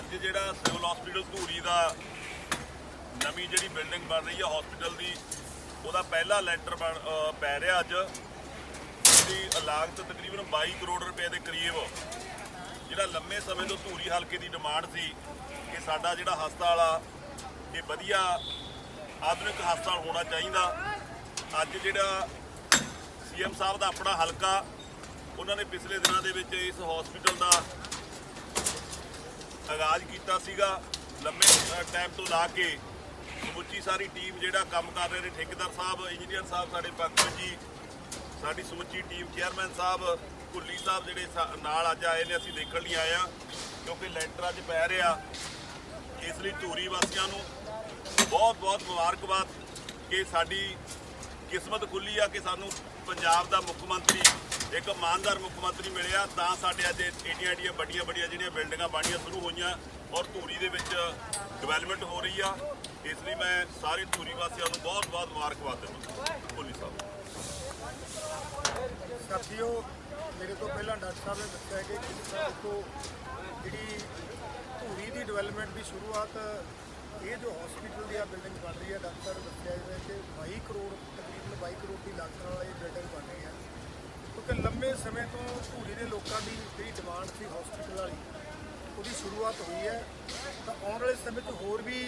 ਅੱਜ ਜਿਹੜਾ civil hospital Dhuri ਦਾ ਨਵੀਂ ਜਿਹੜੀ ਬਿਲਡਿੰਗ ਬਣ ਰਹੀ ਹੈ ਹਸਪੀਟਲ ਦੀ, ਉਹਦਾ ਪਹਿਲਾ ਲੈਂਟਰ ਬਣ ਪੈ ਰਿਹਾ ਅੱਜ। ਜਿਹਦੀ ਲਾਗਤ ਤਕਰੀਬਨ 22 ਕਰੋੜ ਰੁਪਏ ਦੇ ਕਰੀਬ। ਜਿਹੜਾ ਲੰਮੇ ਸਮੇਂ ਤੋਂ ਧੂਰੀ ਹਲਕੇ ਦੀ ਡਿਮਾਂਡ ਸੀ ਕਿ ਸਾਡਾ ਜਿਹੜਾ ਹਸਪਤਾਲ ਆ, ਇਹ ਵਧੀਆ ਆਧੁਨਿਕ ਹਸਪਤਾਲ ਹੋਣਾ ਚਾਹੀਦਾ। ਅੱਜ ਜਿਹੜਾ ਸੀਐਮ ਸਾਹਿਬ ਦਾ ਆਪਣਾ ਹਲਕਾ, ਉਹਨਾਂ ਨੇ ਪਿਛਲੇ ਦਿਨਾਂ ਦੇ ਵਿੱਚ ਇਸ ਹਸਪੀਟਲ ਦਾ ਆਗਾਜ਼ ਕੀਤਾ ਸੀਗਾ, ਲੰਮੇ ਟਾਈਮ ਤੋਂ ਲਾ ਕੇ ਸਮੁੱਚੀ ਸਾਰੀ ਟੀਮ ਜਿਹੜਾ ਕੰਮ ਕਰ ਰਹੇ ਨੇ, ਠੇਕੇਦਾਰ ਸਾਹਿਬ ਇੰਜੀਨੀਅਰ ਸਾਹਿਬ ਸਾਡੇ ਪੰਕਜ ਜੀ, ਸਾਡੀ ਸਮੁੱਚੀ ਟੀਮ ਚੇਅਰਮੈਨ ਸਾਹਿਬ ਕੁੱਲੀ ਸਾਹਿਬ ਜਿਹੜੇ ਸਾ- ਨਾਲ ਅੱਜ ਆਏ ਨੇ, ਅਸੀਂ ਦੇਖਣ ਲਈ ਆਏ ਆ ਕਿਉਂਕਿ ਲੈਂਟਰ ਅੱਜ ਪੈ ਰਿਹਾ। ਇਸ ਲਈ ਧੂਰੀ ਵਾਸੀਆਂ ਨੂੰ ਬਹੁਤ ਬਹੁਤ ਮੁਬਾਰਕਬਾਦ ਕਿ ਸਾਡੀ ਕਿਸਮਤ ਖੁੱਲੀ ਆ ਕਿ ਸਾਨੂੰ ਪੰਜਾਬ ਦਾ ਮੁੱਖ ਮੰਤਰੀ, ਇੱਕ ਇਮਾਨਦਾਰ ਮੁੱਖ ਮੰਤਰੀ ਮਿਲਿਆ, ਤਾਂ ਸਾਡੇ ਅੱਜ ਏਡੀਆਂ ਏਡੀਆਂ ਵੱਡੀਆਂ ਵੱਡੀਆਂ ਜਿਹੜੀਆਂ ਬਿਲਡਿੰਗਾਂ ਬਣੀਆਂ ਸ਼ੁਰੂ ਹੋਈਆਂ ਔਰ ਧੂਰੀ ਦੇ ਵਿੱਚ ਡਿਵੈਲਪਮੈਂਟ ਹੋ ਰਹੀ ਆ। ਇਸ ਲਈ ਮੈਂ ਸਾਰੇ ਧੂਰੀ ਵਾਸੀਆਂ ਨੂੰ ਬਹੁਤ ਬਹੁਤ ਮੁਬਾਰਕਬਾਦ ਦਿੰਦਾ ਕੁੱਲੀ ਸਾਹਿਬ। ਸਾਥੀਓ, ਮੇਰੇ ਤੋਂ ਪਹਿਲਾਂ ਡਾਕਟਰ ਸਾਹਿਬ ਨੇ ਦੱਸਿਆ ਕਿ ਕਿਸ ਤਰ੍ਹਾਂ ਦੇਖੋ, ਜਿਹੜੀ ਧੂਰੀ ਦੀ ਡਿਵੈਲਪਮੈਂਟ ਦੀ ਸ਼ੁਰੂਆਤ, ਇਹ ਜੋ ਹਸਪੀਟਲ ਦੀ ਆ ਬਿਲਡਿੰਗ ਬਣ ਰਹੀ ਹੈ, ਡਾਕਟਰ ਨੇ ਦੱਸਿਆ ਜਿਵੇਂ ਕਿ 22 ਕਰੋੜ ਤਕਰੀਬਨ 22 ਕਰੋੜ ਦੀ ਲਾਗਤ ਨਾਲ ਇਹ ਬਿਲਡਿੰਗ ਬਣ ਰਹੀ ਹੈ ਕਿਉਂਕਿ ਲੰਮੇ ਸਮੇਂ ਤੋਂ ਧੂਰੀ ਦੇ ਲੋਕਾਂ ਦੀ ਜਿਹੜੀ ਡਿਮਾਂਡ ਸੀ ਹਸਪੀਟਲ ਵਾਲੀ, ਉਹਦੀ ਸ਼ੁਰੂਆਤ ਹੋਈ ਹੈ। ਤਾਂ ਆਉਣ ਵਾਲੇ ਸਮੇਂ 'ਚ ਹੋਰ ਵੀ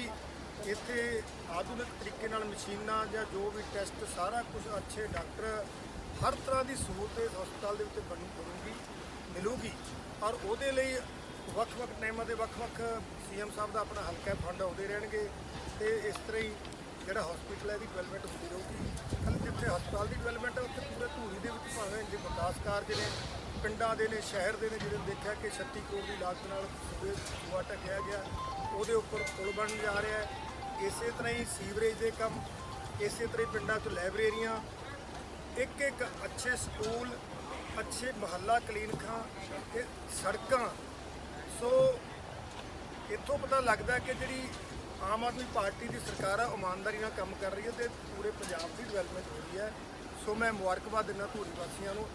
ਇੱਥੇ ਆਧੁਨਿਕ ਤਰੀਕੇ ਨਾਲ ਮਸ਼ੀਨਾਂ ਜਾਂ ਜੋ ਵੀ ਟੈਸਟ ਸਾਰਾ ਕੁਝ ਅੱਛੇ ਡਾਕਟਰ ਹਰ ਤਰ੍ਹਾਂ ਦੀ ਸਹੂਲਤ ਇਸ ਹਸਪਤਾਲ ਦੇ ਵਿੱਚ ਬਣੀ ਬਣੂਗੀ ਮਿਲੂਗੀ। ਔਰ ਉਹਦੇ ਲਈ ਵੱਖ-ਵੱਖ ਟਾਈਮਾਂ ਦੇ ਵੱਖ-ਵੱਖ ਸੀਐਮ ਸਾਹਿਬ ਦਾ ਆਪਣਾ ਹਲਕਾ ਫੰਡ ਆਉਂਦੇ ਰਹਿਣਗੇ ਤੇ ਇਸ ਤਰ੍ਹਾਂ ਹੀ ਜਿਹੜਾ ਹਸਪੀਟਲ ਹੈ ਦੀ ਡਿਵੈਲਪਮੈਂਟ ਹੁੰਦੀ ਰਹੂਗੀ। ਕੱਲ ਜਿੱਥੇ ਹਸਪਤਾਲ ਦੀ ਡਿਵੈਲਪਮੈਂਟ ਹੈ, ਉੱਥੇ ਪੂਰੇ ਧੂਰੀ ਦੇ ਵਿੱਚ ਭਾਵੇਂ ਜੇ ਵਿਕਾਸ ਕਾਰਜ ਨੇ ਪਿੰਡਾਂ ਦੇ ਨੇ, ਸ਼ਹਿਰ ਦੇ ਨੇ ਜਿਹੜੇ ਦੇਖਿਆ ਕਿ 36 ਕਰੋੜ ਦੀ ਲਾਗਤ ਨਾਲ ਸੂਬੇ ਸੂਆ ਢੱਕਿਆ ਗਿਆ। ਉਹਦੇ ਉੱਪਰ ਪੁਲ ਬਣਨ ਜਾ ਰਿਹਾ ਹੈ। ਇਸੇ ਤਰ੍ਹਾਂ ਹੀ ਸੀਵਰੇਜ ਦੇ ਕੰਮ, ਇਸੇ ਤਰ੍ਹਾਂ ਹੀ ਪਿੰਡਾਂ 'ਚ ਲਾਇਬ੍ਰੇਰੀਆਂ। ਇੱਕ ਇੱਕ ਅੱਛੇ ਸਕੂਲ, ਅੱਛੇ ਮੁਹੱਲਾ ਕਲੀਨਿਕਾਂ ਤੇ ਸੜਕਾਂ। ਸੋ ਇੱਥੋਂ ਪਤਾ ਲੱਗਦਾ ਕਿ ਜਿਹੜੀ ਆਮ ਆਦਮੀ ਪਾਰਟੀ ਦੀ ਸਰਕਾਰ ਆ, ਇਮਾਨਦਾਰੀ ਨਾਲ ਕੰਮ ਕਰ ਰਹੀ ਹੈ ਤੇ ਪੂਰੇ ਪੰਜਾਬ ਦੀ ਡਿਵੈਲਪਮੈਂਟ ਹੋ ਰਹੀ ਹੈ। ਸੋ ਮੈਂ ਮੁਬਾਰਕਬਾਦ ਦਿੰਦਾ ਧੂਰੀ ਵਾਸੀਆਂ ਨੂੰ।